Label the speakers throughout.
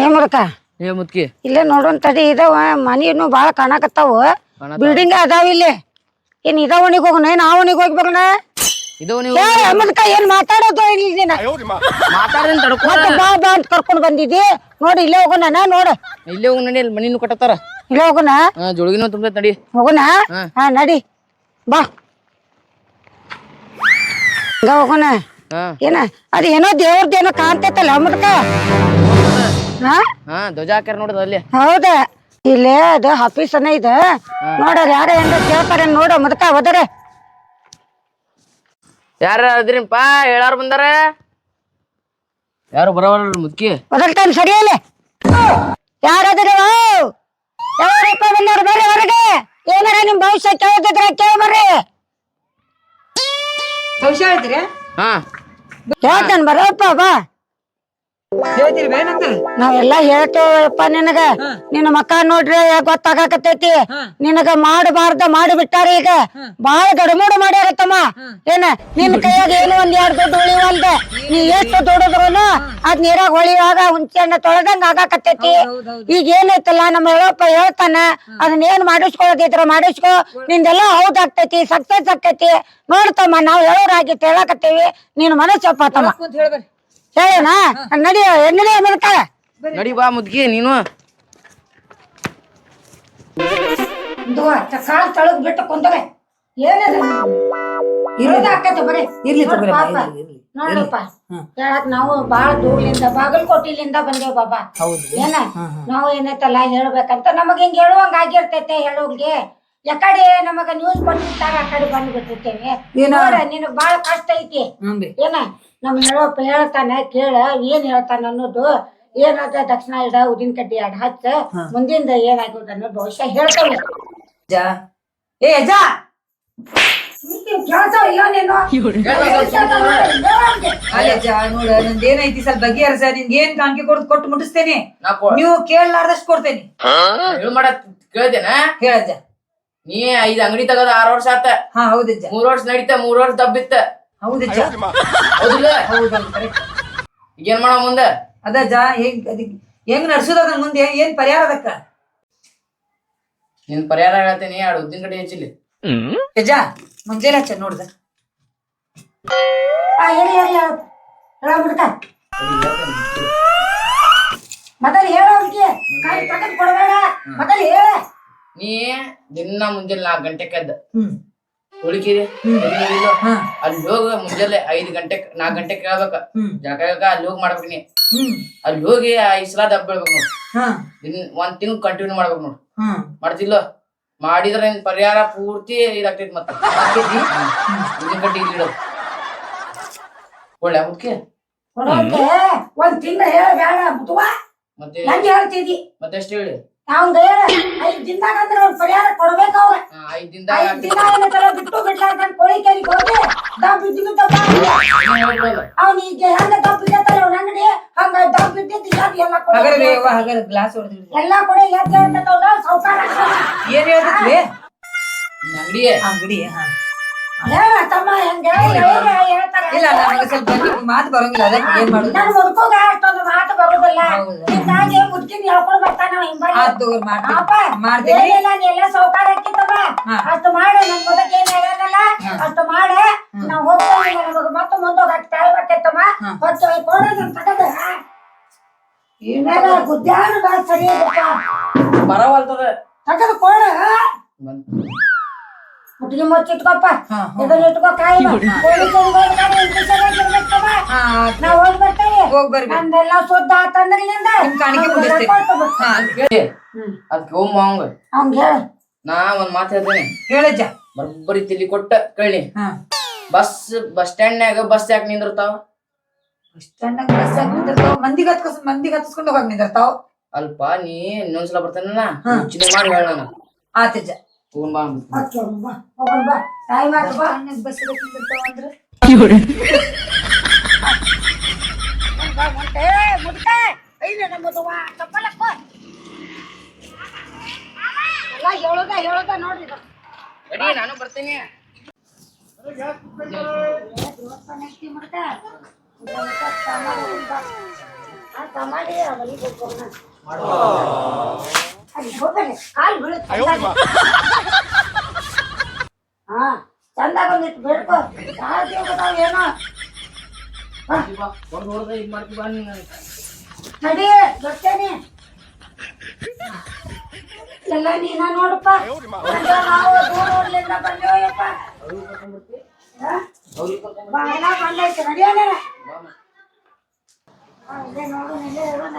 Speaker 1: ಏ ಮುದಕ
Speaker 2: ಏ ಮುದ್ಕಿ
Speaker 1: ಇಲ್ಲೇ ನೋಡೋಣ ತಡಿ ಇದಾವ ಮನಿನು ಬಾಳ ಕಾಣಕತ್ತಾವ. ಬಿಲ್ಡಿಂಗ್ ಅದಾವ ಇಲ್ಲಿ. ಏನ್ ಇದಾವ ಒಣಿಗ್ ಹೋಗೋಣ ಏನ್ ಆ ಹೋಗ್ಬೇಕಣ ಹೋಗ್ಬೇಕನ
Speaker 2: ಇದು ನೀವು
Speaker 1: ಏ ಮುದಕ ಏನ್ ಮಾತಾಡೋದು ಮತ್ತೆ ಬಾ ಬಾ ಅಂತ ಕರ್ಕೊಂಡ್ ಬಂದಿದ್ದಿ. ನೋಡಿ ಇಲ್ಲೇ ಹೋಗೋಣ ನೋಡ.
Speaker 2: ಇಲ್ಲೇ ಹೋಗಿ ನಡಿ ಅಲ್ಲಿ ಮನಿನು ಕಟ್ಟತ್ತಾರ.
Speaker 1: ಇಲ್ಲೇ ಹೋಗೋಣ
Speaker 2: ಜೋಳಿಗಿನೂ ತುಂಬ ನಡಿ.
Speaker 1: ಹೋಗೋಣ
Speaker 2: ಹಾ.
Speaker 1: ನಡಿ. ಬಾ. ಹಂಗ ಹೋಗೋಣ ಏನ ಅದ ಏನೋ ದೇವ್ರದ್ದು ಏನೋ ಕಾಣ್ತೈತಲ್ಲ ಮುದಕ ಹಾ?
Speaker 2: ಹಾ ಧ್ವಜ ಹಾಕ್ಯಾರ ನೋಡದ ಅಲ್ಲಿ.
Speaker 1: ಹೌದ. ಇಲ್ಲಿ ಅದು ಆಫೀಸ್ ಅನ್ನ ಇದೆ. ನೋಡ್ರ ಯಾರ ಹೆಂಗ ಕೇಳ್ತಾರೆ ನೋಡ ಮುದಕ ಹೋದರ
Speaker 2: ಯಾರ ಅದ್ರಿಪ್ಪ ಹೇಳಾರ ಬಂದಾರ? ಯಾರು ಬರವಲ್ಲ ಮುದ್ಕಿ?
Speaker 1: ಸರಿ ಸರಿಯಲ್ಲ? ಯಾರಾದ್ರೆ ಯಾರಪ್ಪ ಬಂದವ್ರು ಬರ್ರಿ ಹೊರಗೆ. ಏನಾರ ನಿಮ್ ಭವಿಷ್ಯ ಕೇಳ್ತಿದ್ರ ಕೇಳ ಬರ್ರಿ.
Speaker 3: ಭವಿಷ್ಯ ಹೇಳ್ತೀರಿ?
Speaker 2: ಹಾ.
Speaker 1: ಹೇಳ್ತಾನ ಬರಪ್ಪ ಬಾ.
Speaker 3: ಹೇಳ್ತೀರಿ
Speaker 1: ನಾವೆಲ್ಲ ಹೇಳ್ತೇವಪ್ಪ ನಿನಗ. ನಿನ್ನ ಮಕ್ಕ ನೋಡ್ರಿ ಗೊತ್ತಾಗಕತ್ತೈತಿ. ನಿನಗ ಮಾಡಬಾರ್ದ ಮಾಡಿ ಬಿಟ್ಟಾರ ಈಗ ಬಾಳ ಗಡಮುಡ ಮಾಡ್ಯಾರತ್ತಮ್ಮ. ಏನ ನಿನ್ನ ಕೈಯಾಗ ಏನು ಒಂದ್ ಎರಡ್ ದುಡ್ಡು ಉಳಿವಲ್ದ ನೀ ಎಷ್ಟು ದುಡಿದ್ರುನು ಅದ್ ನೀರಾಗ ಹೊಳಿಯುವಾಗ ಹುಂಚೆಣ್ಣ ತೊಳೆದಂಗ ಆಗಾಕತ್ತೈತಿ. ಈಗ ಏನೈತಲ್ಲ ನಮ್ಮ ಹೇಳಪ್ಪ ಹೇಳ್ತಾನ ಅದನ್ನ ಏನ್ ಮಾಡಿಸ್ಕೊಳ್ಳೋದಿದ್ರ ಮಾಡಿಸ್ಕೊ. ನಿಂದೆಲ್ಲ ಹೌದಾಗ್ತೈತಿ ಸಕ್ಸಸ್ ಆಗ್ತೈತಿ. ನೋಡ್ತಮ್ಮ ನಾವ್ ಹೇಳೋರಾಗಿತ್ತು ಹೇಳಕತ್ತೀವಿ ನೀನ್ ಮನಸ್ಸಪ್ಪ ತಮ್ಮ ಹೇಳೇನಾ ನಡಿ ನಡಿ ಮುದಕ
Speaker 2: ನಡಿ ಬಾ ಮುದ್ಗಿ ನೀನು.
Speaker 1: ಕಾಲ್ ತಳಗ್ ಬಿಟ್ಟು ಕುಂತವೆ ಏನದ? ಇರೋದ ಆಕೈತೆ ಬರೀ.
Speaker 3: ಇರ್ಲಿ ತಗೋರಿ
Speaker 1: ಪಾಪ.
Speaker 3: ಬಾ, ಇರ್ಲಿ, ಇರ್ಲಿ.
Speaker 1: ನೋಡಪ್ಪ. ಹೇಳಕ್ ನಾವು ಬಾಳ ದೂರ್ಲಿಂದ ಬಾಗಲಕೋಟಿಲಿಂದ ಬಂದೇವ್ ಬಾಬಾ. ಏನ? ನಾವು ಏನೈತಲ್ಲ ಹೇಳ್ಬೇಕಂತ. ನಮಗ್ ಹಿಂಗ್ ಹೇಳುವಂಗ ಆಗಿರ್ತೈತೆ ಹೇಳೋಗ್ಲಿ. ಯಾಕಡೆ ನಮಗ ನ್ಯೂಸ್ ಕೊಟ್ಟಿರ್ತಾರ ಆ ಕಡೆ
Speaker 3: ಬಂದ್ಬಿಟ್ಟಿರ್ತೇವೆ?
Speaker 1: ನೋಡ ನಿನಗ್ ಬಾಳ ಕಷ್ಟ ಐತಿ. ಏನ? ನಮ್ ಹೇಳಪ್ಪ ಹೇಳ್ತಾನೆ ಕೇಳ ಏನ್ ಹೇಳ್ತಾನ ಅನ್ನೋದು. ಏನಾದ ದಕ್ಷಿಣ ಇಡ ಉದಿನ ಕಡ್ಡಿ ಅಡ್ ಹಚ್ಚ ಮುಂದಿಂದ ಏನಾಗೋದು ಅನ್ನೋದು ಭವಿಷ್ಯ ಹೇಳ್ತಾವೆ
Speaker 3: ಏ ಅಜ್ಜ ಅಲ್ಲಿ ನೋಡ ನಂದ್ ಏನೈತಿ ಸ್ವಲ್ಪ ಬಗೆಹರಸ ನಿನ್ಗೆ ಏನ್ ಕಾಣಿಕೆ ಕೊಡ್ ಕೊಟ್ಟು ಮುಟ್ಟಿಸ್ತೇನೆ?
Speaker 2: ನಾ ಕೊ-
Speaker 3: ನೀವು ಕೇಳಲಾರ್ದಷ್ಟು ಕೊಡ್ತೇನೆ.
Speaker 2: ಹೇಳ ಮಾಡ ಕೇಳ್ದೇನ
Speaker 3: ಹೇಳಜ್ಜ.
Speaker 2: ನೀ ಐದ್ ಅಂಗಡಿ ತಗದ ಆರ್ ವರ್ಷ ಆತ.
Speaker 3: ಹಾ ಹೌದಜ್ಜ
Speaker 2: ಮೂರ್ ವರ್ಷ ನಡೀತ ಮೂರ್ ವರ್ಷ ದಬ್ಬಿತ್ತ.
Speaker 3: ಹೌದಜ್ಜ
Speaker 2: ಹೌದಿಲ್ಲ. ಈಗ ಏನ್ ಮಾಡ ಮುಂದ?
Speaker 3: ಅದಜ್ಜ ಹೆಂಗ್ ಹೆಂಗ್ ನಡ್ಸುದ ಅದನ್ ಮುಂದೆ? ಏನ್ ಪರಿಹಾರ ಅದಕ್ಕ?
Speaker 2: ನಿನ್ ಪರಿಹಾರ ಹೇಳ್ತೀನಿ ಎರಡು ಉದ್ದಿನ ಕಡೆ ಹೆಚ್ಚಿಲಿ
Speaker 3: ಅಜ್ಜ ಮುಂಜಾನೆ ಹಚ್ಚ ನೋಡ್ದ
Speaker 1: ಮೊದಲು ಹೇಳೋ ಅವ್ರಿಗೆ ಕಾಯಿ ತಗದ್ ಕೊಡಬೇಡ. ಮೊದಲು ಹೇಳ.
Speaker 2: ನೀ ದಿನ ಮುಂಜಾನೆ ನಾಲ್ಕು ಗಂಟೆಗೆ ಎದ್ದ.
Speaker 3: ಹ್ಮ್.
Speaker 2: ಉಳಿಕಿರಿ
Speaker 3: ಹಾ.
Speaker 2: ಅಲ್ಲಿ ಹೋಗ ಮುಂಜಾನೆ ಐದ್ ಗಂಟೆ ನಾಲ್ಕ್ ಗಂಟೆ ಕೇಳ್ಬೇಕ ಜಳಕ ಅಲ್ಲಿ ಹೋಗಿ ಮಾಡ್ಬೇಕು ನೀ ಅಲ್ಲಿ ಹೋಗಿ ಐದ್ ಸಲ ದಬ್ಬ ಬೀಳ್ಬೇಕು ನೋಡ್. ಒಂದ್ ತಿಂಗ್ ಕಂಟಿನ್ಯೂ ಮಾಡ್ಬೇಕು ನೋಡು. ಮಾಡ್ತಿಲ್ಲ ಮಾಡಿದ್ರೆ ನಿನ್ ಪರಿಹಾರ ಪೂರ್ತಿ ಇದಾಗ್ತೈತಿ ಮತ್ತೆ. ಉದ್ದಿನ ಕಟ್ಟಿ ಇಲ್ಲಿ ಒಳ್ಳೆ ಮುಖ್ಯ
Speaker 1: ಒಂದ್ ತಿಂಗಳ ಹೇಳ
Speaker 2: ಮತ್ತೆ? ಮತ್ತೆ ಎಷ್ಟು ಹೇಳಿ?
Speaker 1: ಅವಂಗ ಹೇಳ ಐದ್ ದಿನದಾಗ ಅಂದ್ರ ಪರಿಹಾರ ಕೊಡ್ಬೇಕು ಅವ್ರ.
Speaker 2: ಹಾ, ಐದ್ ದಿನದಾಗ
Speaker 1: ಐದ್ ದಿನ ಏನಂತಾರ ಬಿಟ್ಟು ಬಿಡ್ಲಾರ್ದಂಗ್ ಕೋಳಿ ಕೇರಿ ಹೋಗಿ ದಮ್ ಬಿದ್ದು ಅವ್ನ ಈಗ ಹೆಂಗ ಬಿದ್ದತ್ತಲ್ಲ ಅವ್ನ ಅಂಗಡಿ ಹಂಗ ದಮ್ ಬಿದ್ದಿದ್ದು ಎಲ್ಲ
Speaker 3: ಹಗರ ಯವ್ವ ಗ್ಲಾಸ್ ಹೊಡೆದ್ರಿ
Speaker 1: ಎಲ್ಲಾ ಕೊಡೆ ಎದ್ದು ಸೌಕಾರ
Speaker 3: ಏನ್ ಹೇಳ್ತಿದ್ವಿ
Speaker 2: ಅಂಗಡಿ
Speaker 3: ಅಂಗಡಿ ಹಾ. ಇಲ್ಲ ನನಗೆ ಸ್ವಲ್ಪ ಬಂದಿ ಮಾತು ಬರಂಗಿಲ್ಲ ಅದಕ್ಕೆ ಏನ್ ಮಾಡುದು?
Speaker 1: ನಾನು ಮುದುಕೋಗ ಅಷ್ಟೊಂದು ಮಾತು ಬರುದಿಲ್ಲ. ಹಿಂಗಾಗಿ ಮುದ್ಕಿನ್ ಹೇಳ್ಕೊಂಡ್ ಬರ್ತಾನ ಹಿಂಬಾಲಿ
Speaker 3: ಆತ್
Speaker 1: ಏನಿಲ್ಲ ಸೌಕಾರ ಹಾಕಿತ್ತವ. ಅಷ್ಟು ಮಾಡು ನನ್ ಮುದಕ್ಕೆ ಏನ್ ಹೇಳಲ್ಲ ಅಷ್ಟು ಮಾಡ. ನಾವ್ ಹೋಗ್ತೇವೆ ನಮಗ ಮತ್ತೆ ಮುಂದೋಗ ಕಾಯ್ಬೇಕೈತಮ್ಮ
Speaker 3: ಹಾ.
Speaker 1: ಹೊತ್ತು ಕೊಡ ನನ್ ತಗದ ಏನಾರ ಗುದ್ದಾನ ಬಾ ಸರಿ
Speaker 2: ಬರವಲ್ತದ.
Speaker 1: ತಗದು ಕೊಡ.
Speaker 2: ಬಂತು.
Speaker 1: ಮುಟ್ಟಿಗೆ ಮುಚ್ಚಿಟ್ಕೊಪ್ಪ. ಇದನ್ನ ಇಟ್ಕೋ ಕಾಯಿ ನಾವ್ ಹೋಗಿ ಬರ್ತೇವೆ. ಶುದ್ಧ ಆತಂದ್ರಲಿಂದ
Speaker 2: ಅದಕ್ಕೆ ಅವಂಗ
Speaker 1: ಹೇಳ.
Speaker 2: ನಾ ಒಂದ್ ಮಾತು ಹೇಳ್ತೇನೆ.
Speaker 3: ಹೇಳಜ್ಜ
Speaker 2: ಬರೋಬ್ಬರಿ ತಿಳಿ ಕೊಟ್ಟ ಕೇಳಿ. ಬಸ್ ಬಸ್ ಸ್ಟ್ಯಾಂಡ್ನ್ಯಾಗ ಬಸ್ ಯಾಕೆ ನಿಂದಿರ್ತಾವ?
Speaker 3: ಬಸ್ ಸ್ಟ್ಯಾಂಡ್ ಬಸ್ ಯಾಕೆ ನಿಂದಿರ್ತಾವ? ಮಂದಿಗೆ ಹತ್ಕೊಸ್ ಮಂದಿಗೆ ಹತ್ಸ್ಕೊಂಡು ಹೋಗಿ ನಿಂದಿರ್ತಾವ?
Speaker 2: ಅಲ್ಪ ನೀ ಇನ್ನೊಂದ್ಸಲ ಬರ್ತಾನ ಮಾಡಿ ಹೇಳ ನಾನು.
Speaker 3: ಆತಜ್ಜ
Speaker 2: ತಗೊಂಡ್ ಬಾ ನಾನು ಬರ್ತೀನಿ
Speaker 1: ದೇವಸ್ಥಾನ ಐತಿ ಕಾಲು ಬೀಳುತ್ತೆ. ಹಾ ಚಂದ ಬಂದಿತ್ತು ಬೇಡ್ಕೋ. ಯಾವ ದೇವ್ರದಾವ್ ಏನೋ. ನಡಿ ಬರ್ತೇನೆ. ಎಲ್ಲ ನೀನ ನೋಡಪ್ಪ. ನಾವು ದೂರ ಊರ್ಲಿಂದ ಬಂದೇವಯ್ಯಪ್ಪ ಬಂದೈತೆ ನಡಿಯೋಣ ನೋಡು ನಿಲ್ಲೇ ಇರೋಣ.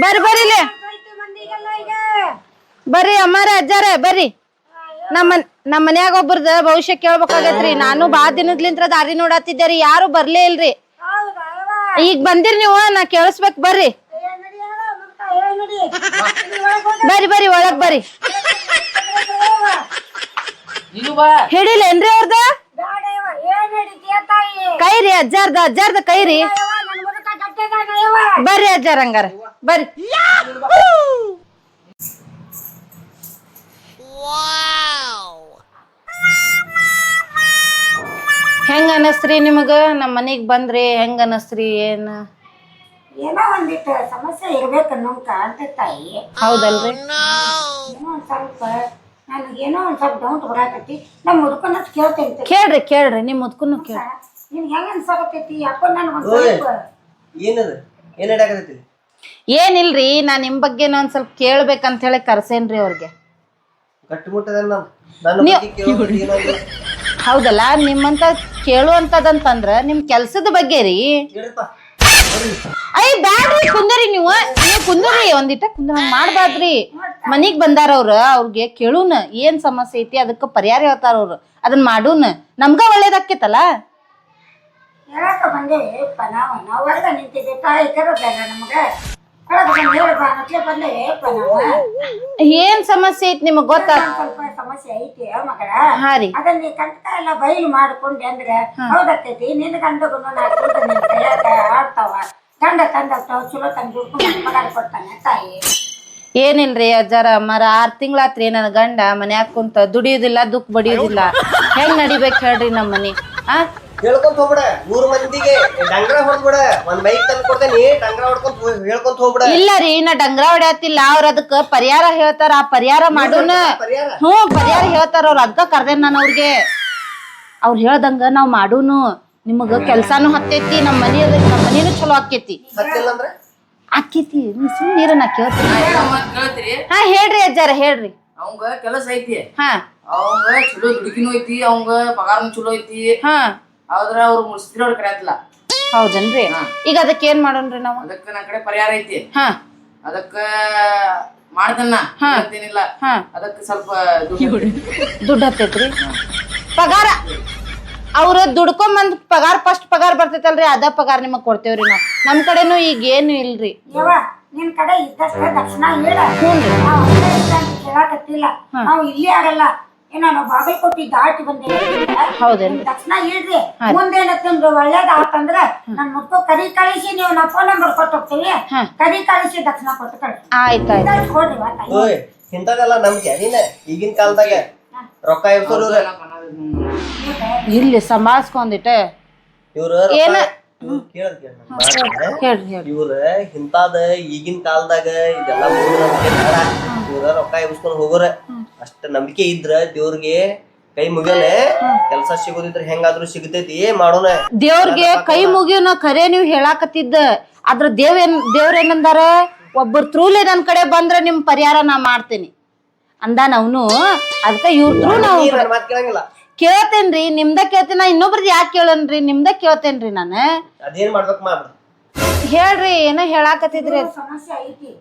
Speaker 1: ಬರ್ರಿ ಬರ್ರಿ ಬರ್ರಿ
Speaker 4: ಅಮ್ಮಾರ, ಅಜ್ಜಾರ, ಬರ್ರಿ. ನಮ್ಮ ನಮ್ಮ ಮನ್ಯಾಗ ಒಬ್ಬರದ ಭವಿಷ್ಯ ಕೇಳ್ಬೇಕಾಗತ್ರಿ. ನಾನು ಬಾ ದಿನದ್ಲಿಂತ್ರ ದಾರಿ ನೋಡತ್ತಿದ್ದೆ ಯಾರು ಬರ್ಲೇ ಇಲ್ರಿ? ಈಗ ಬಂದಿರ್ ನೀವು, ನಾ ಕೇಳಿಸ್ಬೇಕ್, ಬರ್ರಿ. ಬರ್ರಿ ಬರ್ರಿ, ಒಳಗ್ ಬರ್ರಿ. ಹಿಡಿಲೇನ್ರಿ ಅವ್ರದ? ಕೈ ರೀ ಅಜ್ಜಾರ್ದ ಅಜ್ಜಾರ್ದ ಕೈ ರೀ ಬರ್ರಿ ಅಜ್ಜಾರ ಹಂಗಾರ. ಬರ್ರಿ. ಹೆಂಗ ಅನಸ್ತ್ರಿ ನಿಮಗ? ನಮ್ಮ ಮನೆಗೆ ಬಂದ್ರಿ ಹೆಂಗ ಅನಸ್ತ್ರಿ ಏನ?
Speaker 1: ಏನೋ ಒಂದಿಟ್ಟು ಸಮಸ್ಯೆ ಇರ್ಬೇಕು ಅನ್ನೋಂಗ್ ಕಾಣ್ತೈತ್ ತಾಯಿ.
Speaker 4: ಹೌದಲ್ರಿ.
Speaker 1: ಏನೋ ಒಂದ್ ಸ್ವಲ್ಪ ನನಗೇನೋ ಒಂದ್ ಸ್ವಲ್ಪ ಡೌಟ್ ಬರಾಕತ್ತಿ. ನಮ್ ಮುದುಕನ ಕೇಳ್ತೈತಿ
Speaker 4: ಕೇಳ್ರಿ ಕೇಳ್ರಿ ನಿಮ್ ಮುದ್ಕುನು ಕೇಳ್ರಿ.
Speaker 1: ನಿನ್ ಹೆಂಗ ಅನ್ಸಾಕತ್ತೈತಿ? ಯಾಕೋ ನನ್ ಒಂದ್ ಸ್ವಲ್ಪ
Speaker 5: ಏನದು? ಏನ್ ನಡಕತೈತಿ
Speaker 4: ಏನಿಲ್ರಿ ನಾ ನಿಮ್ ಬಗ್ಗೆ ಒಂದ್ ಸ್ವಲ್ಪ ಕೇಳ್ಬೇಕಂತ ಹೇಳಿ ಕರ್ಸೇನ್ರಿ ಅವ್ರಿಗೆ.
Speaker 5: ಗಟ್ಟಿಮುಟ್ಟದ ನಾನು? ನನ್ನ ಬಗ್ಗೆ ಕೇಳೋದು ಏನಾದ್ರು?
Speaker 4: ಹೌದಲ್ಲ ನಿಮ್ಮಂತ ಕೇಳುವಂತದಂತಂದ್ರ ನಿಮ್ ಕೆಲ್ಸದ ಬಗ್ಗೆ ರೀ
Speaker 5: ಅಯ್ಯ
Speaker 4: ಐ ಬ್ಯಾಡ್ರಿ ಕುಂದರಿ ನೀವು. ನೀವು ಕುಂದರಿ ಒಂದಿಟ ಕುಂದ್ರ ಮಾಡ್ಬಾರ್ದ್ರಿ. ಮನಿಗ್ ಬಂದಾರ ಅವ್ರ ಅವ್ರಿಗೆ ಕೇಳುನ ಏನ್ ಸಮಸ್ಯೆ ಐತಿ ಅದಕ್ಕ ಪರಿಹಾರ ಹೇಳ್ತಾರ ಅವ್ರು. ಅದನ್ನ ಮಾಡೂನ್. ನಮ್ಗ ಒಳ್ಳೇದಾಕೇತಲ್ಲ
Speaker 1: ಬಂದೆ ಬಂದೇವೇಪ್ಪ ನಾವು ನಾವು ಹೊರಗ ನಿಂತಿದ್ದೆ. ತಾಯಿ ಕರೋದಲ್ಲ ನಮಗೆ. ಒಳಗ ಬಂದು ಹೇಳಪ್ಪ ನಾವು
Speaker 4: ಏನ್ ಸಮಸ್ಯೆ ಐತಿ ನಿಮಗ್ ಗೊತ್ತಾ?
Speaker 1: ಸ್ವಲ್ಪ ಸಮಸ್ಯೆ ಐತಿ ಮಗಳ.
Speaker 4: ಹಾ ರೀ.
Speaker 1: ಅದನ್ನ ನೀ ಕಂಟಕ ಎಲ್ಲ ಬಯಲು ಮಾಡ್ಕೊಂಡೆ ಅಂದ್ರೆ ಹೌದಕ್ಕೈತಿ ನಿನ್ನ ಗಂಡಗೂ ನಾಲ್ಕು ನಿನ್ ಕೈಯಾಗ ಆಡ್ತಾವ. ಗಂಡ ತಂದ ಚಲೋ ತಂದು ಪಗಾರ ಕೊಡ್ತಾನೆ ತಾಯಿ.
Speaker 4: ಏನಿಲ್ರಿ ಅಜ್ಜಾರ ಮರ ಆರ್ ತಿಂಗಳಾತ್ರಿ ನನ್ನ ಗಂಡ ಮನ್ಯಾಗ ಕುಂತ ದುಡಿಯುದಿಲ್ಲ ದುಃಖ ಬಡಿಯುದಿಲ್ಲ. ಹೆಂಗ್ ನಡಿಬೇಕು ಹೇಳ್ರಿ ನಮ್ಮ ಮನಿ ಆ?
Speaker 5: ಹೇಳ್ಕೊಂತ ಹೋಗ್ಬಿಡ. ನೂರ್ ಮಂದಿಗೆ. ಡಂಗ್ರ ಹೊಡ್ಬಿಡ ಒಂದ್ ಬೈಕ್ ತಂದು ಕೊಡ್ತೇನಿ. ಡಂಗ್ರ ಹೊಡ್ಕೊಂತ ಹೇಳ್ಕೊಂತ ಹೋಗ್ಬಿಡ.
Speaker 4: ಇಲ್ಲ ರೀ ನಾ ಡಂಗ್ರ ಹೊಡ್ಯಾತಿಲ್ಲ. ಅವ್ರ ಅದಕ್ಕ ಪರಿಹಾರ ಹೇಳ್ತಾರ. ಆ ಪರಿಹಾರ ಮಾಡೋಣ.
Speaker 5: ಪರಿಹಾರ?
Speaker 4: ಹ್ಞೂ ಪರಿಹಾರ ಹೇಳ್ತಾರ. ಅವ್ರ ಅದಕ್ಕ ಕರ್ದೇನ್ ನಾನು ಅವ್ರಿಗೆ. ಅವ್ರು ಹೇಳ್ದಂಗ ನಾವ್ ಮಾಡೂನು. ನಿಮಗ ಕೆಲ್ಸಾನು ಹತ್ತೈತಿ ನಮ್ಮ ಮನಿ ನಮ್ ನಮ್ಮ ಮನಿನೂ ಚಲೋ ಆಕ್ಕೇತಿ.
Speaker 5: ಸತ್ತಿಲ್ಲ ಅಂದ್ರೆ?
Speaker 4: ಆಕ್ಕೇತಿ. ನೀ ಸುಮ್ ನೀರ ನಾ ಕೇಳ್ತೀನಿ.
Speaker 2: ಕೇಳ್ತೀರಿ
Speaker 4: ಹಾ ಹೇಳ್ರಿ ಅಜ್ಜಾರ ಹೇಳ್ರಿ.
Speaker 2: ಅವಂಗ ಕೆಲಸ ಐತಿ.
Speaker 4: ಹಾ.
Speaker 2: ಅವಂಗ ಚಲೋ ದುಡುಕಿನೂ ಐತಿ ಅವಂಗ ಪಗಾರನು ಚಲೋ ಐತಿ.
Speaker 4: ಹಾ.
Speaker 2: ಆದ್ರ ಅವ್ರು ಮುಸ್ತಿರೋರ್ ಕರೆಯತ್ತಿಲ್ಲ
Speaker 4: ಹೌದನ್ರಿ? ಈಗ ಅದಕ್ಕೆ ಏನ್ ಮಾಡೋಣ್ರಿ ನಾವು?
Speaker 2: ಅದಕ್ಕೆ ನನ್ ಕಡೆ ಪರಿಹಾರ ಐತಿ.
Speaker 4: ಹಾ.
Speaker 2: ಅದಕ್ಕ ಮಾಡ್ದನ್ನ ಏನಿಲ್ಲ
Speaker 4: ಹಾ.
Speaker 2: ಅದಕ್ಕ ಸ್ವಲ್ಪ ದುಡ್ಡು
Speaker 4: ಹತ್ತೈತ್ರಿ? ಪಗಾರ. ಅವ್ರ ದುಡ್ಕೊಂಬಂದ್ ಪಗಾರ ಫಸ್ಟ್ ಪಗಾರ ಬರ್ತೈತಲ್ರಿ ಅದ ಪಗಾರ ನಿಮಗ್ ಕೊಡ್ತೇವ್ರಿ ನಾವ್. ನಮ್ ಕಡೆನು ಈಗ ಏನು ಇಲ್ರಿ.
Speaker 1: ನಿನ್ ಕಡೆ ಇದ್ದಷ್ಟ ದಕ್ಷಿಣ ಹೇಳ. ನಾವು ಇಲ್ಲಿ ಆಗಲ್ಲ. ಬಾಗಲಕೋಟಿ ದಾಟಿ ಬಂದೆ
Speaker 4: ಹೌದೇನ್ರಿ?
Speaker 1: ಮುಂದೇನತ್ತಂದ್ರೆ ನನ್ ಮುಟ್ಟು ಕರಿ ಕಳಿಸಿ ನೀವು ನಾ ಫೋನ್ ನಂಬರ್ ಕೊಟ್ಟು ಹೋಗ್ತೀವಿ. ಕರಿ ಕಳಿಸಿ ದಕ್ಷಿಣ ಕೊಟ್ಟು ಕಳಿಸಿ.
Speaker 4: ಆಯ್ತಾಯ್ತು
Speaker 1: ಕೊಡ್ರಿ
Speaker 5: ಓಯ್ ಇಂಥದೆಲ್ಲ ನಮ್ಗೆ ನೀನ? ಈಗಿನ ಕಾಲದಾಗ ರೊಕ್ಕ
Speaker 4: ಇಲ್ಲಿ ಸಮಾಜ
Speaker 5: ಇವ್ರ
Speaker 4: ಏನ?
Speaker 5: ಇವ್ರ ಇಂತಾದ ಈಗಿನ ಕಾಲದಾಗ ಇದೆಲ್ಲ ಇವ್ರ ರೊಕ್ಕ ಇಸ್ಕೊಂಡ್ ಹೋಗೋರ. ಅಷ್ಟ ನಂಬಿಕೆ ಇದ್ರ ದೇವ್ರಿಗೆ ಕೈ ಮುಗಿಯೋಣ ಕೆಲ್ಸ ಸಿಗೋದಿದ್ರ ಹೆಂಗಾದ್ರೂ ಸಿಗತೈತಿ ಮಾಡೋಣ.
Speaker 4: ದೇವ್ರಿಗೆ ಕೈ ಮುಗಿಯೋನ ಖರೆ ನೀವ್ ಹೇಳಾಕತ್ತಿದ್ದ. ಆದ್ರ ದೇವ್ ಏನ್ ದೇವ್ರ ಏನಂದಾರ ಒಬ್ಬರು ತ್ರೂಲೆ ನನ್ ಕಡೆ ಬಂದ್ರ ನಿಮ್ ಪರಿಹಾರ ನಾ ಮಾಡ್ತೇನಿ. ಅಂದಾನ ಅವನು. ಅದಕ್ಕ ಇವ್ರ ತ್ರೂ ನಾವು
Speaker 5: ಮಾತ್ ಕೇಳಂಗಿಲ್ಲ.
Speaker 4: ಕೇಳ್ತೇನ್ರಿ ನಿಮ್ದ ಕೇಳ್ತೇನೆ ನಾ ಇನ್ನೊಬ್ರದ್ ಯಾಕೆ ಕೇಳನ್ರಿ ನಿಮ್ದ ಕೇಳ್ತೇನ್ರಿ ನಾನು?
Speaker 5: ಅದೇನ್ ಮಾಡ್ಬೇಕು
Speaker 4: ಹೇಳ್ರಿ ಏನೋ ಹೇಳಾಕತ್ತಿದ್ರಿ?
Speaker 1: ಸಮಸ್ಯೆ ಐತಿ.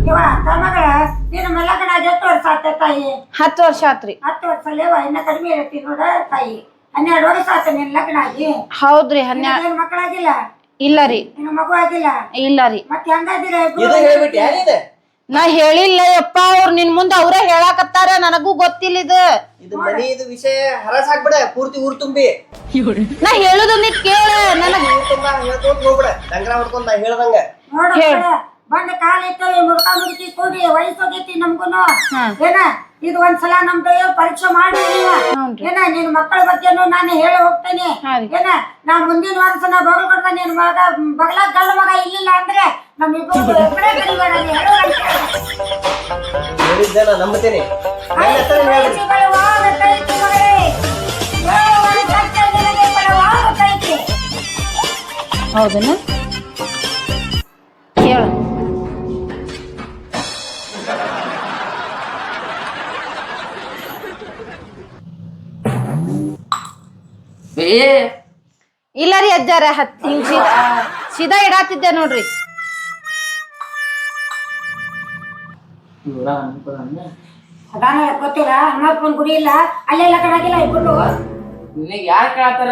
Speaker 1: ಇವ ತಮಗಳ ನಿನ್ನ ಮೆಲ್ಲಗಣ ಎಷ್ಟು ವರ್ಷ ಆತ ತಾಯಿ.
Speaker 4: ಹತ್ತು ವರ್ಷ ಆತ್ರಿ.
Speaker 1: ಹತ್ತು ವರ್ಷ ಲೇವ ಇನ್ನ ಕಡಿಮೆ ಇರತ್ತಿ ನೋಡ ತಾಯಿ. ಹನ್ನೆರಡು ವರ್ಷ ಆತ ನೀನ್ ಲಗ್ನ ಆಗಿ
Speaker 4: ಹೌದ್ರಿ ಹನ್ನೆರಡು
Speaker 1: ಏನ್ ಮಕ್ಕಳಾಗಿಲ್ಲ?
Speaker 4: ಇಲ್ಲ ರೀ.
Speaker 1: ನಿನ್ನ ಮಗು ಆಗಿಲ್ಲ
Speaker 4: ಇಲ್ಲ ರೀ.
Speaker 1: ಮತ್ತೆ ಹೆಂಗಾದಿರ
Speaker 5: ಇದು ಹೇಳ್ಬಿಟ್ಟು ಯಾರಿದೆ?
Speaker 4: ನಾ ಹೇಳಿಲ್ಲ ಯಪ್ಪ ಅವ್ರ ನಿನ್ ಮುಂದೆ ಅವ್ರೇ ಹೇಳಾಕತ್ತಾರ ನನಗೂ ಗೊತ್ತಿಲ್ಲ ಇದು.
Speaker 5: ಇದು ಮನಿ ಇದು ವಿಷಯ ಹರಸ್ ಹಾಕ್ಬಿಡ ಪೂರ್ತಿ ಊರ್ ತುಂಬಿ.
Speaker 4: ನಾ ಹೇಳುದೊಂದಿಟ್ ಕೇಳ ನನಗ್
Speaker 5: ಊರ್ ತುಂಬಾ ಹೇಳ್ಕೊಂತ ಹೋಗ್ಬಿಡ ಡಂಗ್ರ ಹೊಡ್ಕೊಂಡ್ ನಾ ಹೇಳ್ದಂಗ.
Speaker 1: ನೋಡ ಬಂದ ಕಾಲ ಇಟ್ಟು ಮುಡ್ಕ ಮುಡ್ಕಿ ಕೂಡಿ ವಯಸ್ಸೋಗೈತಿ ನಮ್ಗುನು. ಏನ ಇದು ಒಂದ್ಸಲ ನಮ್ದು ಪರೀಕ್ಷೆ ಮಾಡಿ ಏನ ನಿನ್ ಮಕ್ಕಳ ಬಗ್ಗೆನು ನಾನು ಹೇಳಿ ಹೋಗ್ತೇನೆ. ಏನ ನಾ ಮುಂದಿನ ವರ್ಷ ನಾ ಬಗಲ್ ಕೊಡ್ತಾನೆ ನಿನ್ ಮಗ ಬಗಲ ಗಂಡ ಮಗ ಇಲ್ಲಿಲ್ಲ ಅಂದ್ರೆ ನಮ್ ಇಬ್ಬರು ಎಬ್ಬರೇ ಕಡಿಬೇಡ ನೀ ಹೇಳುವಂತೆ.
Speaker 5: ಹೇಳಿದ್ದೆ ನಾ
Speaker 4: ಇಲ್ಲ ರೀ ಅಜ್ಜಾರ ಹತ್ ಹಿಂಗ್ ಸೀದಾ ಸೀದಾ ಇಡಾತಿದ್ದೆ ನೋಡ್ರಿ.
Speaker 1: ಅದಾನ ಗೊತ್ತಿಲ್ಲ ಗುಡಿ ಇಲ್ಲ ಅಲ್ಲೆಲ್ಲ ಕಣಾಗಿಲ್ಲ ಇಬ್ಬರು
Speaker 2: ನಿನಗೆ ಯಾರು ಕೇಳತ್ತಾರ?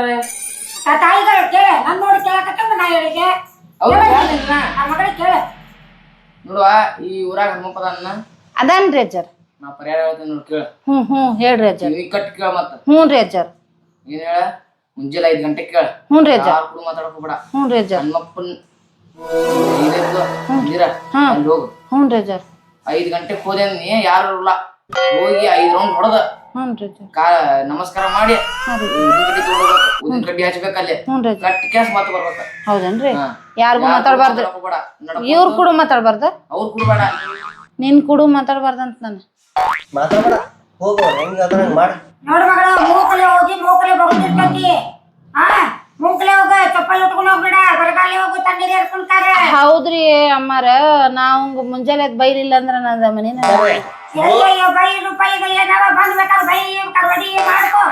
Speaker 1: ಆ ತಾಯಿಗಳು ಕೇಳ ನನ್ ನೋಡಿ ಕೇಳಕತ್ತ ನಾ ಹೇಳಿದೆ
Speaker 2: ಅವ್ರು ಕೇಳಿಲ್ಲ
Speaker 1: ಆ ಮಗಳಿಗೆ ಕೇಳ.
Speaker 2: ನೋಡುವ ಈ ಊರಾಗ ಹನುಮಪ್ಪದ ಅನ್ನ
Speaker 4: ಅದಾನ್ರಿ ಅಜ್ಜಾರ.
Speaker 2: ನಾ ಪರಿಹಾರ ಹೇಳ್ತೇನೆ ನೋಡಿ ಕೇಳ.
Speaker 4: ಹ್ಮ್ ಹ್ಮ್ ಹೇಳ್ರಿ ಅಜ್ಜಾರ.
Speaker 2: ಹ್ಮ್ ಕಟ್ ಕೇಳ ಮತ್ತ.
Speaker 4: ಹ್ಞೂ ರೀ ಅಜ್ಜಾರ.
Speaker 2: ಏನ್ ಹೇಳ. ಮುಂಜಾನೆ ಐದ್ ಗಂಟೆ ಕೇಳ.
Speaker 4: ಹ್ಞೂ ರೀ ಅಜ್ಜ.
Speaker 2: ಯಾರು ಕೂಡ ಮಾತಾಡಕ್ ಬೇಡ
Speaker 4: ಹ್ಞೂ ರೀ ಅಜ್ಜ.
Speaker 2: ಹನುಮಪ್ಪನ್ ಇದಿರ್ದು ಮಂದಿರ
Speaker 4: ಹಾ.
Speaker 2: ಅಲ್ಲಿ ಹೋಗು.
Speaker 4: ಹ್ಞೂ ರೀ ಅಜ್ಜ.
Speaker 2: ಐದ್ ಗಂಟೆಗೆ ಹೋದೆ ನೀ? ಯಾರು ಇಲ್ಲ. ಹೋಗಿ ಐದ್ ರೌಂಡ್ ಹೊಡೆದ.
Speaker 4: ಹ್ಞೂ ರೀ ಅಜ್ಜಾರ
Speaker 2: ಕಾ ನಮಸ್ಕಾರ ಮಾಡಿ. ಉದ್ದಿನ ಕಡ್ಡಿ ತಗೊಂಡೋಗ್ಬೇಕು ಉದ್ದಿನ ಕಡ್ಡಿ ಹಚ್ಬೇಕು ಅಲ್ಲಿ.
Speaker 4: ಹ್ಞೂ ರೀ ಅಜ್ಜಾರ
Speaker 2: ಕಟ್ ಕ್ಯಾಸ್ ಮಾತು ಬರ್ಬೇಕು.
Speaker 4: ಹೌದೇನ್ರಿ
Speaker 2: ಹಾ.
Speaker 4: ಯಾರಿಗೂ
Speaker 2: ಯಾರ್
Speaker 4: ಮಾತಾಡ್ಬಾರ್ದು.
Speaker 2: ಮಾತಾಡಕ್ ಹೋಗ್ಬೇಡ. ನಡ್ಕೊಂತ
Speaker 4: ಇವ್ರು ಕೂಡ ಮಾತಾಡ್ಬಾರ್ದ?
Speaker 2: ಅವ್ರು ಕೂಡ್ಬೇಡ
Speaker 4: ನಿನ್ ಕೂಡ ಮಾತಾಡ್ಬಾರ್ದಂತ ನಾನು.
Speaker 5: ಮಾತಾಡ್ಬೇಡ. ಹೋಗು ಹೆಂಗ್ ಅದ್ರ ಮಾಡ.
Speaker 1: ನೋಡ್ ಮಗಳ ಮೂಕಲೆ ಹೋಗಿ ಮೂಕಲೆ ಬಗ್ದಿರ್ತೈತಿ ಹಾ ಮೂಕಲೆ ಹೋಗ ಚಪ್ಪಲ್ ಉಟ್ಕೊಂಡು ಹೋಗ್ಬೇಡ ಬರಗಾಲಿ ಹೋಗು ತಣ್ಣೀರ್ ಹರ್ಕೊಂಡ್ ಕಾರ.
Speaker 4: ಹೌದ್ರಿ ಅಮ್ಮಾರ ನಾವು ಮುಂಜಾನೆ ಎದ್ದು ಬೈಲಿಲ್ಲ ಅಂದ್ರ ನನ್ನ ಮನೇನ.
Speaker 1: ಎಲ್ಲ ಬೈ ರೂಪಾಯಿಗಳು ಬಂದ್ ಬೇಕಾದ್ರೆ ಬೈ ಕರ್ವಡಿ ಮಾಡ್ಕೋ?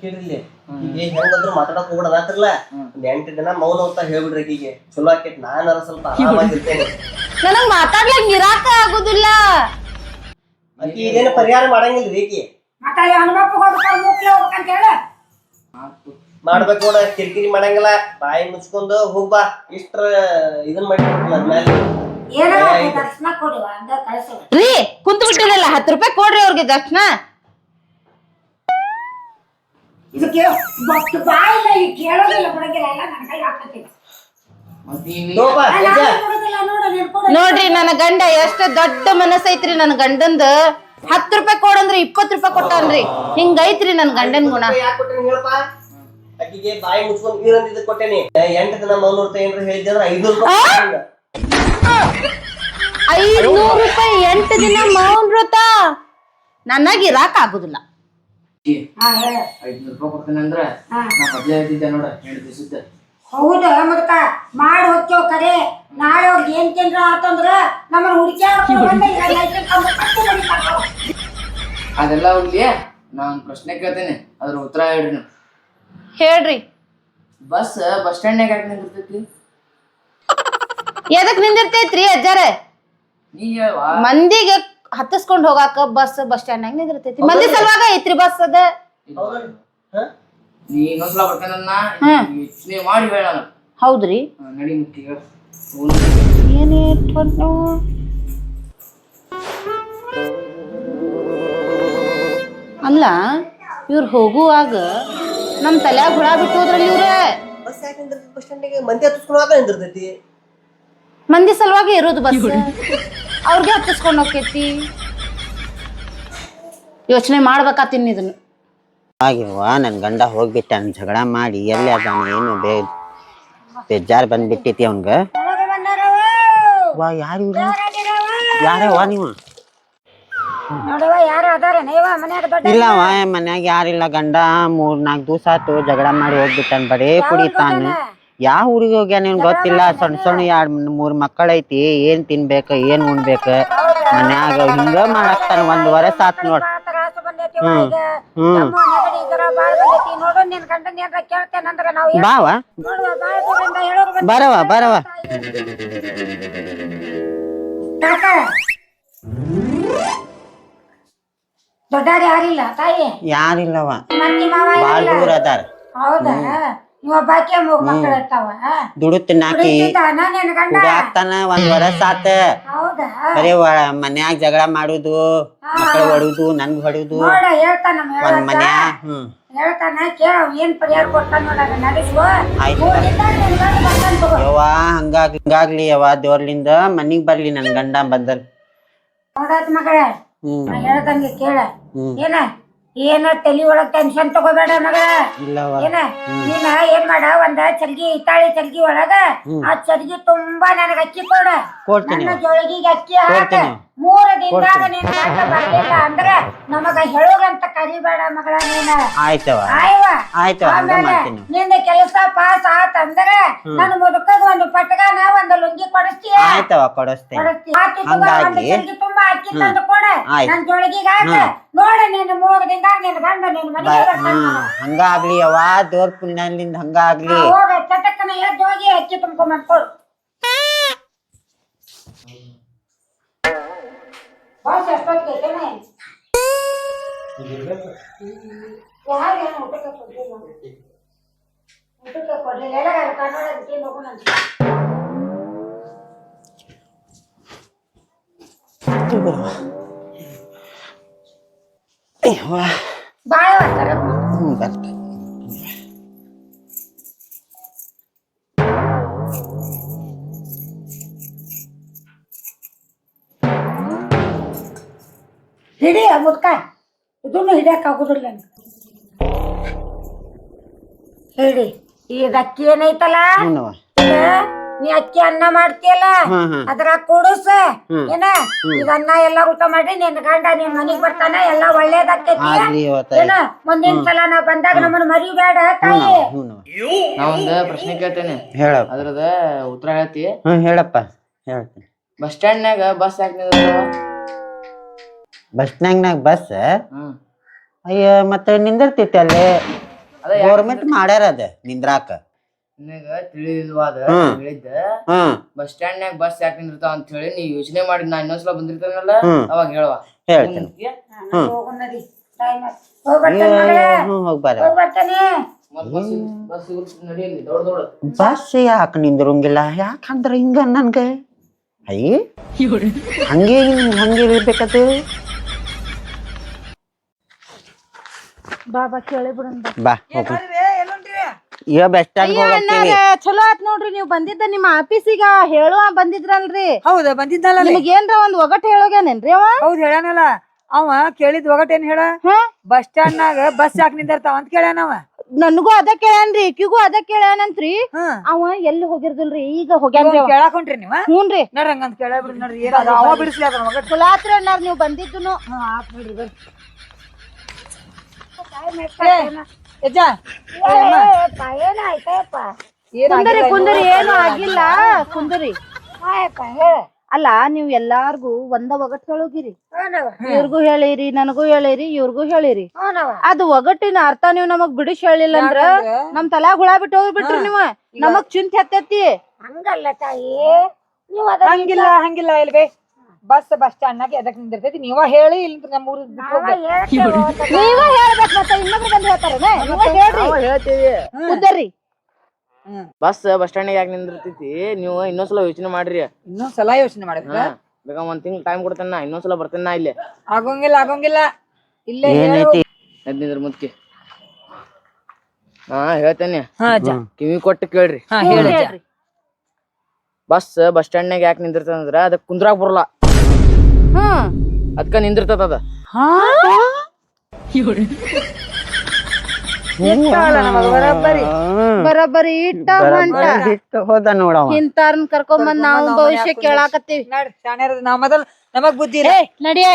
Speaker 5: ಕೇಳಿರ್ಲಿ. ಈಗ ಹೆಂಗಂದ್ರು ಮಾತಾಡಕ್ ಹೋಗ್ಬಿಡ ರಾತ್ರಲ್ಲ ಒಂದ್ ಎಂಟು ದಿನ ಮೌನ ಅಂತ ಹೇಳ್ಬಿಡ್ರಿ ಆಕಿಗೆ ಚಲೋ ಆಕೇತ್. ನಾನಾರ ಸ್ವಲ್ಪ ಆರಾಮಾಗಿರ್ತೇನೆ.
Speaker 4: ನನಗ್ ಮಾತಾಡ್ಲಂಗ್ ಇರಾಕ ಆಗುದಿಲ್ಲ.
Speaker 5: ಇದೇನು ಪರಿಹಾರ ಮಾಡಂಗಿಲ್ರಿ ಈಕಿ
Speaker 1: ಮತ್ತೆ ಹನುಮಪ್ಪ ಹೋಗ್ಬೇಕು ಮೂಕಲೆ ಹೋಗ್ಬೇಕಂತ ಹೇಳ
Speaker 5: ಮಾಡ್ಬೇಕು ನೋಡ ಕಿರಿಕಿರಿ ಮಾಡಂಗಿಲ್ಲ. ಬಾಯಿ ಮುಚ್ಕೊಂಡು ಹೋಗ್ಬಾ ಇಷ್ಟ್ರ ಇದನ್ನ ಮಾಡಿಬಿಟ್ಲ ಮೇಲೆ
Speaker 1: ಏನಾರ ದರ್ಶನ ಕೊಡುವ ಅಂದ ಕಳ್ಸುವ
Speaker 4: ರೀ ಕುಂತ್ ಬಿಟ್ಟಿರಲ್ಲ ಹತ್ತು ರೂಪಾಯಿ ಕೊಡ್ರಿ ಅವ್ರಿಗೆ ದಕ್ಷಿಣ
Speaker 1: ಇದಕ್ಕೆ ಬಟ್ ಬಾಯಿಲ್ಲ ಈ ಕೇಳೋದಿಲ್ಲ ಬಿಡಂಗಿಲ್ಲ ಎಲ್ಲ ನನ್ನ ಕೈ ಹಾಕತ್ತೀನಿ
Speaker 2: ಮತ್ತ್ ನೀವ್
Speaker 4: ನೋಡ್ರಿ ನನ್ನ ಗಂಡ ಎಷ್ಟು ದೊಡ್ಡ ಮನಸ್ಸೈತ್ರಿ ನನ್ನ ಗಂಡಂದ. ಹತ್ತು ರೂಪಾಯಿ ಕೊಡಂದ್ರಿ ಇಪ್ಪತ್ ರೂಪಾಯಿ ಕೊಟ್ಟಾನ್ರಿ. ಹಿಂಗೈತ್ರಿ ನನ್ನ ಗಂಡನ್ ಗುಣ.
Speaker 5: ಆಕಿಗೆ ಬಾಯಿ ಮುಚ್ಕೊಂಡು ನೀರಂತ ಇದಕ್ ಕೊಟ್ಟೇನಿ. ಎಂಟು ದಿನ ಮೌನ ನೋಡ್ತಾ ಏನ್ರ ಹೇಳಿದ್ದೆ ಅಂದ್ರೆ ಐನೂರು ರೂಪಾಯಿ
Speaker 4: ಎಂಟು ದಿನ ಮೌನ್ ವ್ರತ. ನನಗೆ ಇರಾಕ್ ಆಗುದಿಲ್ಲ.
Speaker 2: ಐದ್ನೂರು ರೂಪಾಯಿ ಕೊಡ್ತೇನೆ ಅಂದ್ರೆ
Speaker 1: ಹಾ.
Speaker 2: ನಾ ಮೊದ್ಲೇ ಹೇಳ್ತಿದ್ದೆ ನೋಡ
Speaker 1: ಹೌದ ಮದಕ ಮಾಡಿ ಹೋಗ್ತೇವ್ ಕರೆ ನಾಳೆ ಅವ್ರಿಗೆ ಏನ್ ಕೇಂದ್ರ ಆತಂದ್ರ ನಮ್ಮನ್ನ ಕರ್ಕೊ.
Speaker 2: ಅದೆಲ್ಲ ಹೋಗ್ಲಿ ನಾನು ಪ್ರಶ್ನೆ ಕೇಳ್ತೇನೆ ಅದ್ರ ಉತ್ತರ ಹೇಳ್ರಿ ನೀವು
Speaker 4: ಹೇಳ್ರಿ
Speaker 2: ಬಸ್ ಬಸ್ ಸ್ಟ್ಯಾಂಡ್ನಾಗ ಯಾಕೆ ನಿಂತಿರ್ತೈತಿ
Speaker 4: ಎದಕ್ ನಿಂದಿರ್ತೈತ್ರಿ ಅಜ್ಜಾರ
Speaker 2: ನೀ ಹೇಳ್ವಾ
Speaker 4: ಮಂದಿಗೆ ಹತ್ತಿಸ್ಕೊಂಡ್ ಹೋಗಾಕ ಬಸ್ ಬಸ್ ಸ್ಟ್ಯಾಂಡ್ ನಿಂದಿರ್ತೈತಿ ಮಂದಿ ಸಲುವಾಗ ಐತ್ರಿ ಬಸ್ ಅದ?
Speaker 5: ಹ?
Speaker 2: ನೀ ಇನ್ನೊಂದ್ಸಲ ಬರ್ತಾನನ್ನ
Speaker 4: ಹ್ಮ್.
Speaker 2: ಯೋಚನೆ ಮಾಡಿ ಹೇಳ ನಾನು
Speaker 4: ಹೌದ್ರಿ.
Speaker 2: ಹಾ, ನಡಿ ಹೇಳ.
Speaker 4: ಏನೇಟ್ ಅಲ್ಲ ಇವ್ರು ಹೋಗುವಾಗ ನಮ್ ತಲ್ಯಾಗ ಹುಳ ಬಿಟ್ಟೋದ್ರಲ್ಲಿ ಹೋದ್ರಲ್ಲ ಇವ್ರ?
Speaker 5: ಬಸ್ ಯಾಕೆ ನಿಂದಿರ್ತೈತಿ ಬಸ್ ಸ್ಟ್ಯಾಂಡಿಗೆ ಮಂದಿ ಹತ್ತಿಸ್ಕೊಳಕ ನಿಂದಿರ್ತೈತಿ.
Speaker 4: ಮಂದಿ ಸಲುವಾಗಿ ಇರೋದು ಬಸ್. ಅವ್ರಿಗೆ ಹತ್ತಿಸ್ಕೊಂಡು ಹೋಗ್ತೈತಿ. ಯೋಚನೆ ಮಾಡ್ಬೇಕಾತಿನ್ ಇದನ್ನ.
Speaker 6: ಆಗಿರುವ ನನ್ನ ಗಂಡ ಹೋಗ್ಬಿಟ್ಟಾನ ಜಗಳ ಮಾಡಿ ಎಲ್ಲಿ ಅದಾನ ಏನು ಬೇ ಬೇಜಾರು ಬಂದ್ಬಿಟ್ಟೈತಿ ಅವನ್ಗ. ವಾ ಯಾರು ಯಾರವ ನೀವು?
Speaker 1: ನೋಡವ್ವ ಯಾರು ಅದಾರ? ನೀವ ಮನ್ಯಾಗ ದೊಡ್ಡ
Speaker 6: ಇಲ್ಲವ ಮನ್ಯಾಗ ಯಾರಿಲ್ಲ ಗಂಡ ಮೂರ್ ನಾಲ್ಕು ದಿವಸ ಆತು ಜಗಳ ಮಾಡಿ ಹೋಗ್ಬಿಟ್ಟನ್ ಬರೇ ಕುಡಿತಾನ ಯಾವ ಊರಿಗೆ ಹೋಗ್ಯಾನ ನಿನ್ ಗೊತ್ತಿಲ್ಲ. ಸಣ್ಣ ಸಣ್ಣ ಎರಡ್ ಮೂರ್ ಮಕ್ಕಳೈತಿ ಏನ್ ತಿನ್ಬೇಕ ಏನ್ ಉಣ್ಬೇಕ. ಮನ್ಯಾಗ ಹಿಂಗ ಮಾಡಾಕ್ತಾನ ಒಂದ್ ವರ್ಷ ಆತ್ ನೋಡ್.
Speaker 1: ಈಗ ಬಾಳ್ ಬಂದೈತಿ. ನೋಡು ನಿನ್ ಗಂಡನ್ ಏನ್ರ ಕೇಳ್ತೇನಂದ್ರ ನಾವು ಏನ್-
Speaker 6: ಬಾವ?
Speaker 1: ನೋಡುವ ಬಾಳ ದೂರಿಂದ ಹೇಳೋರು ಬಂದ
Speaker 6: ಬರವ ಬರವ.
Speaker 1: ಕಾಕ. ಯಾರಿಲ್ಲ ತಾಯಿ?
Speaker 6: ಯಾರಿಲ್ಲವ?
Speaker 1: ಮತ್ತಿ ಮಾವ
Speaker 6: ಬಾಳ್
Speaker 1: ಇಲ್ಲ
Speaker 6: ದೂರ ಅದಾರ.
Speaker 1: ಹೌದಾ? ಇವ ಬಾಕಿ ಮೂರ್ ಮಕ್ಳು ಇರ್ತಾವ
Speaker 6: ದುಡು ತಿನ್ನಾಕಿ
Speaker 1: ಕುಡಿತಿದ್ದಾನ ನಿನ್ ಗಂಡ
Speaker 6: ಕುಡಿಯಾಕ್ತಾನ ಒಂದ್ ವರ್ಷ ಆತ.
Speaker 1: ಹೌದಾ?
Speaker 6: ಬರೀ ವ- ಮನ್ಯಾಗ ಜಗಳ ಮಾಡುದು ಮಕ್ಕಳು ಹೊಡುದು ನನ್ಗ್ ಹೊಡುದು.
Speaker 1: ನೋಡ ಹೇಳ್ತಾನ ನಮ್ಮ
Speaker 6: ಒಂದ್
Speaker 1: ಹೇಳಕ್ಕ.
Speaker 6: ಮನ್ಯಾ ಹ್ಮ್.
Speaker 1: ಹೇಳ್ತಾನ ಕೇಳ ಏನ್ ಪರಿಹಾರ ಕೊಡ್ತಾನ ನೋಡಾಗ ನಡೆಸುವ
Speaker 6: ಆಯ್ತು.
Speaker 1: ಮೂರಿಂದ ನಿನ್ ಗಂಡ ಬರ್ತಾನ ತಗೋ
Speaker 6: ಯವ್ವ ಹಂಗಾಗ್ ಹಿಂಗಾಗ್ಲಿ ಯವ್ವ ದೇವ್ರಲಿಂದ ಮನಿಗ್ ಬರ್ಲಿ ನನ್ ಗಂಡ ಬಂದಲ್.
Speaker 1: ನೋಡಾತ್ ಮಗಳೇ.
Speaker 6: ಹ್ಮ್.
Speaker 1: ನಾ ಹೇಳ್ದಂಗೆ ಕೇಳ.
Speaker 6: ಹ್ಮ್.
Speaker 1: ಏನ? ಏನ ತಲಿ ಒಳಗ್ ಟೆನ್ಷನ್ ತಗೋಬೇಡ ಮಗಳ
Speaker 6: ಇಲ್ಲವ್ವ
Speaker 1: ಏನ? ನೀನ ಏನ್ ಮಾಡ? ಒಂದ ಚರ್ಗಿ ಇತ್ತಾಳಿ ಚರ್ಗಿ ಒಳಗ ಆ ಚರ್ಗಿ ತುಂಬಾ ನನಗ ಅಕ್ಕಿ ಕೊಡ.
Speaker 6: ಕೊಡ್ತೀನಿ.
Speaker 1: ನನ್ನ ಜೋಳಿಗೆಗೆ ಅಕ್ಕಿ ಹಾಕ.
Speaker 6: ಕೊಡ್ತೀನಿ.
Speaker 1: ಮೂರ ದಿನದಾಗ ನೀನ್ ಬರ್ಲಿಲ್ಲ ಅಂದ್ರ ನಮಗ ಹೇಳೋಗಂತ ಕರಿಬೇಡ ಮಗಳ ನೀನ.
Speaker 6: ನಿನ್ನ
Speaker 1: ಆಯ್ವ?
Speaker 6: ಆಯ್ತವ ಹಂಗ
Speaker 1: ಆಮೇಲೆ
Speaker 6: ಮಾಡ್ತೀನಿ.
Speaker 1: ನಿಂದ ಕೆಲಸ ಪಾಸ್ ಆತಂದ್ರ ನನ್ನ ಮುದುಕದ ಒಂದು ಪಟಗಾನ ಒಂದು ಲುಂಗಿ ಕೊಡಿಸ್ತೀಯ?
Speaker 6: ಆಯ್ತವ ಕೊಡಿಸ್ತೇನೆ.
Speaker 1: ಕೊಡಿಸ್ತೀಯ? ಆತು ತಗೋ, ಒಂದು
Speaker 6: ಹಂಗಾಗಿ?
Speaker 1: ಚರ್ಗಿ ತುಂಬಾ ಅಕ್ಕಿ ತಂದು ಕೊಡ.
Speaker 6: ನನ್ನ
Speaker 1: ನನ್ ಜೋಳಿಗೆಗೆ ಹಾಕ. ನೋಡ ನಿನ್ನ ಮೂರ್ ದಿನದಾಗ ನಿನ್ ಗಂಡ ನಿನ್ ಮನೆಗೆ ಬರ್ತಾನ
Speaker 6: ಹ್ಮ್ ಹಂಗಾಗ್ಲಿ ಯವ್ವ ದೇವ್ರ ಪುಣ್ಯಲಿಂದ ಹಂಗಾಗ್ಲಿ
Speaker 1: ಹೋಗ ಚಟಕ್ಕನ ಎದ್ದು ಹೋಗಿ ಅಕ್ಕಿ ತುಂಬ್ಕೊಂಡ್ಬಂದ್ಕೊಡು ಬಾಸ್ ಎಷ್ಟೊತ್ತಿಗೆ ಐತೇನೆ? ಯಾರು ಏನು ಊಟಕ್ಕೆ ಕೊಡ್ಲಿಲ್ಲ? ಊಟಕ್ಕೆ ಕೊಡ್ಲಿಲ್ಲ ಎಲ್ಲ ಕನ್ನಡ ಬಿಟ್ಟು ಹೋಗೋಣ ಅಂತ.
Speaker 6: ಯವ್ವ
Speaker 1: ಬಾಯ್ ಬರ್ತಾರೆ
Speaker 6: ಹ್ಮ್ ಬರ್ತ
Speaker 1: ಹಿಡಿ ಆ ಮುದ್ಕ ಇದನ್ನು ಹಿಡಿಯಕ್ ಆಗುದಿಲ್ಲ ನಂಗೆ. ಹಿಡಿ ಈಗ ಅಕ್ಕಿ ಏನೈತಲ್ಲ
Speaker 6: ಹ್ಞೂನವ್ವ
Speaker 1: ಈಗ ನೀ ಅಕ್ಕಿ ಅನ್ನ ಮಾಡ್ತೀಯಲ್ಲ?
Speaker 6: ಅದ್ರ ಕೂಡಸ
Speaker 1: ಅದ್ರಾಗ ಕೂಡುಸ. ಏನ? ಈಗ ಅನ್ನ ಎಲ್ಲ ಊಟ ಮಾಡಿ ನಿನ್ ಗಂಡ ನಿನ್ ಮನಿಗ್ ಬರ್ತಾನ ಎಲ್ಲ
Speaker 6: ಇವತ್ತ.
Speaker 1: ಏನ? ಮುಂದಿನ ಸಲ ನಾ ಬಂದಾಗ ನಮ್ಮನ್ನ ಮರಿಬೇಡ ತಾಯಿ.
Speaker 2: ನಾ ಒಂದ್ ಪ್ರಶ್ನೆ ಕೇಳ್ತೇನೆ.
Speaker 6: ಹೇಳ
Speaker 2: ಅದ್ರದ ಉತ್ತರ ಹೇಳ್ತಿ.
Speaker 6: ಹ್ಮ್ ಹೇಳಪ್ಪ. ಹೇಳ್ತೀನಿ.
Speaker 2: ಬಸ್ ಸ್ಟ್ಯಾಂಡ್ನಾಗ ಬಸ್ ಯಾಕೆ
Speaker 6: ಬಸ್ ಸ್ಟ್ಯಾಂಡ್ ನಾಗ
Speaker 2: ಬಸ್
Speaker 6: ಅಯ್ಯ ಮತ್ತೆ ನಿಂದಿರ್ತೈತಿ ಅಲ್ಲಿ.
Speaker 2: ಅದ
Speaker 6: ಗೌರ್ಮೆಂಟ್ ಮಾಡ್ಯಾರ ಅದ ನಿಂದ್ರಾಕ.
Speaker 2: ನಿನಗ ತಿಳಿದಿಲ್ವಾದ
Speaker 6: ಹ್ಮ್.
Speaker 2: ಹೇಳಿದ್ದ?
Speaker 6: ಹ್ಮ್
Speaker 2: ಬಸ್ ಸ್ಟ್ಯಾಂಡ್ನಾಗ ಬಸ್ ಯಾಕೆ ನಿಂದಿರ್ತಾವ ಅಂತ ಹೇಳಿ ನೀ ಯೋಚನೆ ಮಾಡಿ ನಾ ಇನ್ನೊಂದ್ಸಲ ಬಂದಿರ್ತಾನಲ್ಲ
Speaker 6: ಹ್ಮ್.
Speaker 2: ಅವಾಗ ಹೇಳುವ.
Speaker 6: ಹೇಳ್ತೀನಿ. ಹೋಗ್ಬಾರ
Speaker 1: ಹೋಗ್ಬರ್ತೇನೆ
Speaker 2: ಬಸ್ ಬಸ್ ನಡಿಯಲ್ಲಿ ದೊಡ್ಡ ದೊಡ್ಡ.
Speaker 6: ಬಸ್ ಯಾಕೆ ನಿಂದ್ರಂಗಿಲ್ಲ? ಯಾಕಂದ್ರ ಹಿಂಗ ನನ್ಗೆ? ಅಯ್ಯ ಹಂಗೆ ಹಂಗೆ ಇರ್ಬೇಕದು.
Speaker 4: ಬಾಬಾ ಕೇಳಿ ಬಿಡಂದ
Speaker 6: ಬಾ. ಹೋಗು ಈಗ ಬಸ್ ಸ್ಟ್ಯಾಂಡ್
Speaker 4: ಚಲೋ ಆತ್ ನೋಡ್ರಿ ನೀವು ಬಂದಿದ್ದ ನಿಮ್ಮ ಆಫೀಸಿಗ ಹೇಳುವ ಬಂದಿದ್ರಲ್ರಿ.
Speaker 3: ಹೌದ ಬಂದಿದ್ದಲ್ಲ
Speaker 4: ನಿಮಗ್ ಏನ್ರ ಒಂದ್ ಒಗಟ್ ಹೇಳೋಗ್ಯಾನೇನ್ರಿ ಅವ?
Speaker 3: ಹೌದ್ ಹೇಳಾನಲ್ಲ ಅವ ಕೇಳಿದ್ ಒಗಟ್ ಏನ್ ಹೇಳ?
Speaker 4: ಹಾ?
Speaker 3: ಬಸ್ ಸ್ಟ್ಯಾಂಡ್ ನಾಗ ಬಸ್ ಯಾಕೆ ನಿಂದಿರ್ತಾವ ಅಂತ ಕೇಳ್ಯಾನವ
Speaker 4: ನನಗೂ ಅದ ಕೇಳ್ಯಾನ್ರಿ ಈಕಿಗೂ ಅದ ಕೇಳ್ಯಾನಂತ್ರಿ.
Speaker 3: ಹ್ಮ್
Speaker 4: ಅವ ಎಲ್ಲಿ ಹೋಗಿರ್ದಿಲ್ರಿ ಈಗ ಹೋಗ್ಯಾನ್ರಿ.
Speaker 3: ಕೇಳಾಕ್ ಹೊಂಟ್ರಿ ನೀವ?
Speaker 4: ಹ್ಞೂನ್ರಿ
Speaker 3: ನೋಡ್ರಿ ಕೇಳ ಬಿಡ್ರಿ ನೋಡ್ರಿ ಅವ ಬಿಡಿಸ್ಲಿ
Speaker 4: ಆತ್ರಿ ಅಣ್ಣಾರ್ ನೀವ್ ಬಂದಿದ್ದುನು.
Speaker 3: ಯಜ್ಜ
Speaker 1: ಏನಾಯ್ತಪ್ಪ
Speaker 3: ಏನ್
Speaker 4: ಕುಂದರಿ
Speaker 3: ಆಗಿಲ್ಲ
Speaker 4: ಕುಂದರಿ ಏನು ಆಗಿಲ್ಲ. ಕುಂದರಿ.
Speaker 1: ಆಯಪ್ಪ ಹೇಳ.
Speaker 4: ಅಲ್ಲ ನೀವ್ ಎಲ್ಲಾರ್ಗು ಒಂದ ಒಗಟ್ ಹೇಳೋಗಿರಿ. ಇವ್ರಿಗೂ ಹೇಳಿರಿ ನನಗೂ ಹೇಳಿರಿ ಇವ್ರಿಗೂ ಹೇಳಿರಿ. ಅದು ಒಗಟಿನ ಅರ್ಥ ನೀವ್ ನಮಗ್ ಬಿಡಿಸ್ ಹೇಳಿಲ್ಲ ಅಂದ್ರ? ನಮ್ ತಲ್ಯಾಗ ಹುಳ ಬಿಟ್ಟು ಹೋಗ್ಬಿಟ್ರಿ ನೀವ. ನಮಗ್ ಚಿಂತೆ ಹತ್ತೈತಿ.
Speaker 1: ಹಂಗಲ್ಲ ತಾಯಿ. ನೀವು ಅದ
Speaker 3: ಹಂಗಿಲ್ಲ ಹಂಗಿಲ್ಲ ಇಲ್ವೇ? ಬಸ್ ಬಸ್ ಸ್ಟ್ಯಾಂಡ್ ನಾಗ ಎದಕ್ ನಿಂದಿರ್ತೈತಿ? ನೀವ ಹೇಳಿ ಇಲ್ಲ ನಮ್ಮ ಊರು ಬಿಟ್ಟು ಹೋಗ್ಬೇಕು.
Speaker 4: ನೀವ ಹೇಳ್ಬೇಕು ಮತ್ತೆ ಇನ್ನೊಬ್ರು ಬಂದು ಹೇಳ್ತಾರೇನೆ ನೀವ ಹೇಳ್ರಿ.
Speaker 2: ಹೇಳ್ತೀವಿ.
Speaker 4: ಕುಂದರಿ.
Speaker 2: ಬಸ್ ಬಸ್ ಸ್ಟ್ಯಾಂಡ್ ಯಾಕೆ ನಿಂದಿರ್ತೈತಿ? ನೀವು ಇನ್ನೊಂದ್ಸಲ ಯೋಚನೆ ಮಾಡ್ರಿ.
Speaker 3: ಇನ್ನೊಂದ್ ಸಲ ಯೋಚನೆ ಮಾಡಿದ್ರ?
Speaker 2: ಹಾ. ಬೇಗ ಒಂದ್ ತಿಂಗ್ ಟೈಮ್ ಕೊಡ್ತೇನೆ ನಾ ಇನ್ನೊಂದ್ಸಲ ಬರ್ತೇನೆ ನಾ ಇಲ್ಲಿ.
Speaker 3: ಆಗೋಂಗಿಲ್ಲ ಆಗೋಂಗಿಲ್ಲ. ಇಲ್ಲೇ ಹೇಳು.
Speaker 2: ಮುದ್ಕಿ. ಹಾ ಹೇಳ್ತೇನೆ.
Speaker 3: ಹಾ ಅಜ್ಜ.
Speaker 2: ಕಿವಿ ಕೊಟ್ಟು ಕೇಳ್ರಿ.
Speaker 3: ಹಾ ಹೇಳ
Speaker 4: ಹೇಳ್ರಿ
Speaker 2: ಬಸ್ ಬಸ್ ಸ್ಟ್ಯಾಂಡ್ನಾಗ ಯಾಕೆ ನಿಂದಿರ್ತದ ಅಂದ್ರ ಅದಕ್ ಕುಂದ್ರಾಗ ಬರಲ್ಲ.
Speaker 4: ಹ್ಮ್
Speaker 2: ಅದಕ್ಕ ನಿಂದಿರ್ತದ ಅದ.
Speaker 3: ಬರಬ್ಬರಿ
Speaker 4: ಇಟ್ಟ ಹೊಂಟ.
Speaker 6: ಹಿಟ್ಟು ಹೋದ ನೋಡವ.
Speaker 4: ಇಂತಾರನ್ ಕರ್ಕೊಂಡ್ ಬಂದ್ ನಾವು ಭವಿಷ್ಯ ಕೇಳಾಕತ್ತೀವಿ.
Speaker 3: ನೋಡ್ರಿ ಶಾಣ್ಯರದ ನಾವ್ ಮೊದಲ್ ನಮಗ್ ಬುದ್ಧಿ
Speaker 4: ನಡಿಯ